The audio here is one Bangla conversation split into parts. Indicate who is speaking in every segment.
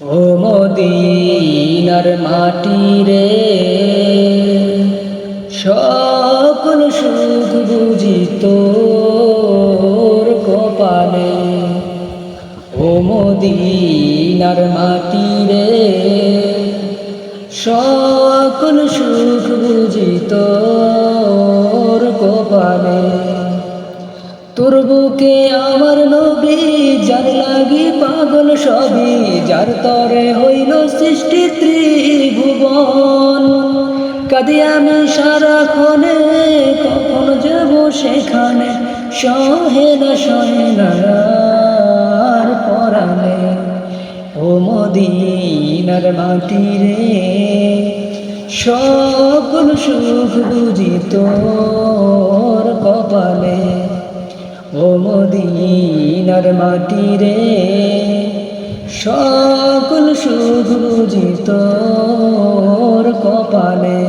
Speaker 1: ও মদিনার মাটি রে, সকল সুখ বুঝি তোর কপালে। ও মদিনার মাটি রে, সকল সুখ বুঝি তোর তোর বুকে আমার নবী যার লাগি পাগল সবই, যার তরে হইল সৃষ্টি ত্রিভুবন। কাদি আমি সারাক্ষণে, কখন যাব সেখানে, সহে না সহে না পরাণে। ও মদিনার মাটি রে সকল সুখ বুঝি তোর মদিনার মাটি রে। সকল বুঝি তোর কপালে।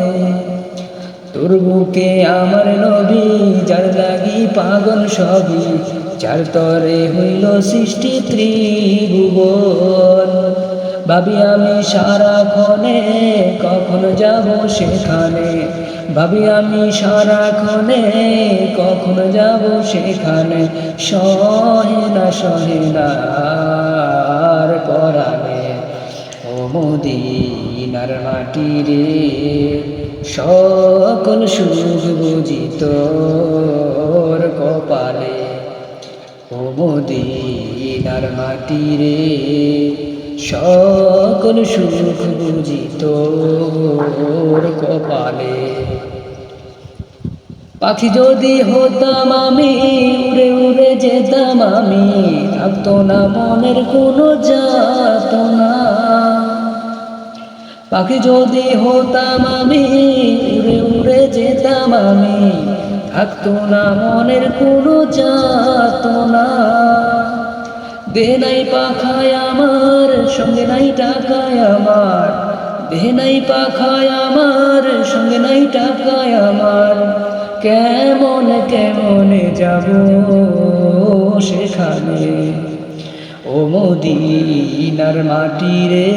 Speaker 1: তোর বুকে আমার নবী, যার লাগি পাগল সবই, যার তরে হইল সৃষ্টি ত্রিভুবন। ভাবি আমি সারাক্ষণে কখন যাব সেখানে ভাবি, আমি সারাক্ষণে কখন যাব সেখানে? সহে না সহে না ও মদিনার মাটি রে, সকল সুখ বুঝি তোর কপালে। ও মদিনার মাটি রে, সকল সুখ বুঝি তোর কপালে পাখি যদি হতাম আমি, উড়ে উড়ে যেতাম আমি, থাকতো না মনের কোনো যাত না পাখি যদি হতাম আমি, উড়ে উড়ে যেতাম আমি, থাকতো না মনের কোনো যাত না দে নাই পাখায় আমার, সঙ্গে নাই টাকায় আমার দেহ নাই পাখায় আমার, সঙ্গে নাই টাকায় আমার। কেমন কেমন যাব সেখানে? ও মদিনার মাটি রে,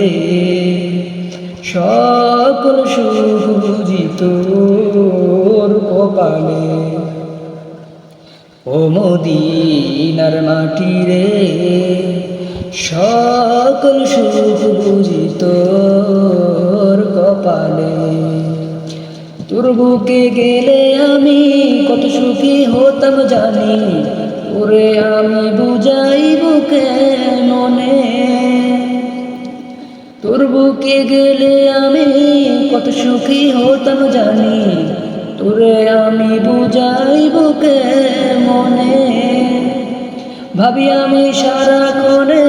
Speaker 1: সকল তোর কপালে। ও মদিনার মাটি রে, সকল সুখ কপালে তোর বুকে গেলে আমি কত সুখী হতাম জানি। ওরে আমি বুঝাইব মনে তোর বুকে গেলে আমি কত সুখী হতাম জানি। তোরে আমি বুঝাইব মনে ভাবি আমি সারাক্ষণে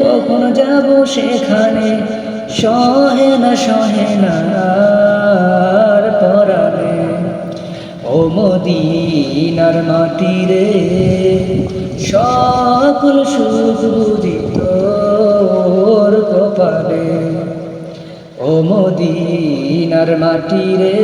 Speaker 1: কখন যাব সেখানে। সহে না সহে না ও মদিনার মাটি রে সকল সুখ তোর কপালে। ও মদিনার মাটি রে